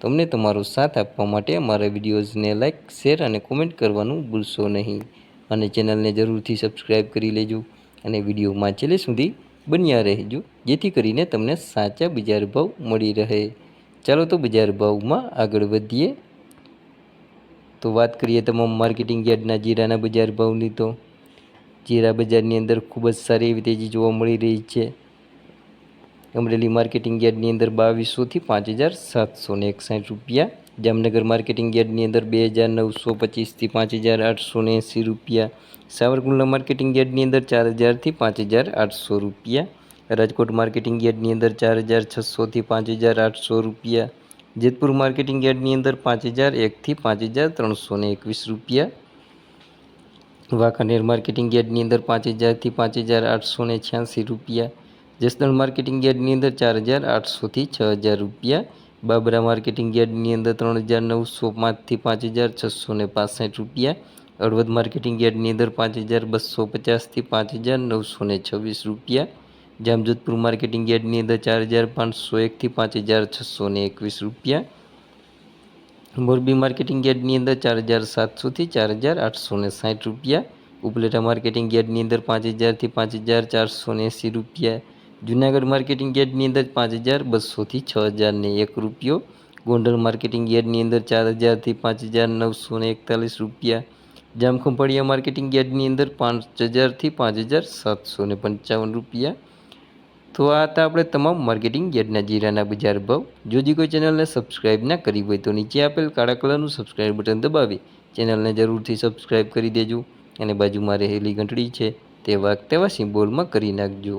તમને તમારો સાથ આપવા માટે અમારા વિડીયોઝને લાઇક શેર અને કોમેન્ટ કરવાનું ભૂલશો નહીં. અને ચેનલને જરૂરથી સબસ્ક્રાઈબ કરી લેજો અને વિડીયોમાં છેલ્લે સુધી બન્યા રહેજો, જેથી કરીને તમને સાચા બજાર ભાવ મળી રહે. ચાલો તો બજાર ભાવમાં આગળ વધીએ. તો વાત કરીએ તમામ માર્કેટિંગ યાર્ડના જીરાના બજાર ભાવની તો. જીરા બજારની અંદર ખૂબ જ સારી એવી તેજી જોવા મળી રહી છે. અમરેલી માર્કેટિંગ યાર્ડની અંદર બાવીસોથી પાંચ હજાર સાતસો ને એકસાઠ રૂપિયા, જામનગર માર્કેટિંગ યાર્ડની અંદર બે હજાર નવસો પચીસથી પાંચ હજાર આઠસો ને એંસી રૂપિયા, સાવરકુંડલા માર્કેટિંગ યાર્ડની અંદર ચાર હજારથી પાંચ હજાર આઠસો રૂપિયા, રાજકોટ માર્કેટિંગ યાર્ડની અંદર ચાર હજાર છસોથી પાંચ હજાર આઠસો રૂપિયા, જેતપુર માર્કેટિંગ યાર્ડની અંદર પાંચ હજાર એકથી પાંચ હજાર ત્રણસો ને એકવીસ રૂપિયા, વાંકાનેર માર્કેટિંગ યાર્ડની અંદર પાંચ હજારથી પાંચ હજાર આઠસો ને છ્યાસી રૂપિયા જસદણ માર્કેટિંગ યાર્ડની અંદર ચાર હજાર આઠસોથી છ હજાર રૂપિયા, બાબરા માર્કેટિંગ યાર્ડની અંદર ત્રણ હજાર નવસો પાંચથી પાંચ હજાર છસો ને પાસઠ રૂપિયા હળવદ માર્કેટિંગ યાર્ડની અંદર પાંચ હજાર બસો પચાસથી પાંચ હજાર નવસો ને છવ્વીસ રૂપિયા, જામજોધપુર માર્કેટિંગ યાર્ડની અંદર ચાર હજાર પાંચસો એકથી પાંચ હજાર છસો ને એકવીસ રૂપિયા, મોરબી માર્કેટિંગ યાર્ડની અંદર ચાર હજાર સાતસોથી ચાર હજાર આઠસો ને સાઠ રૂપિયા, ઉપલેટા માર્કેટિંગ યાર્ડની અંદર પાંચ હજારથી પાંચ હજાર ચારસો ને એંસી રૂપિયા જુનાગઢ માર્કેટિંગ યાર્ડની અંદર પાંચ હજાર બસોથી છ હજારને એક રૂપિયો. ગોંડલ માર્કેટિંગ યાર્ડની અંદર ચાર હજારથી પાંચ હજાર નવસો એકતાલીસ રૂપિયા. જામખંભાળિયા માર્કેટિંગ યાર્ડની અંદર પાંચ હજારથી પાંચ હજાર સાતસો ને પંચાવન રૂપિયા. તો આ હતા આપણે તમામ માર્કેટિંગ યાર્ડના જીરાના બજાર ભાવ. જો જે કોઈ ચેનલને સબસ્ક્રાઇબ ના કરી હોય તો નીચે આપેલ કાળા કલરનું સબસ્ક્રાઇબ બટન દબાવી ચેનલને જરૂરથી સબસ્ક્રાઇબ કરી દેજો. અને બાજુમાં રહેલી ઘંટડી છે તે વાગ તેવા સિમ્બોલમાં કરી નાખજો.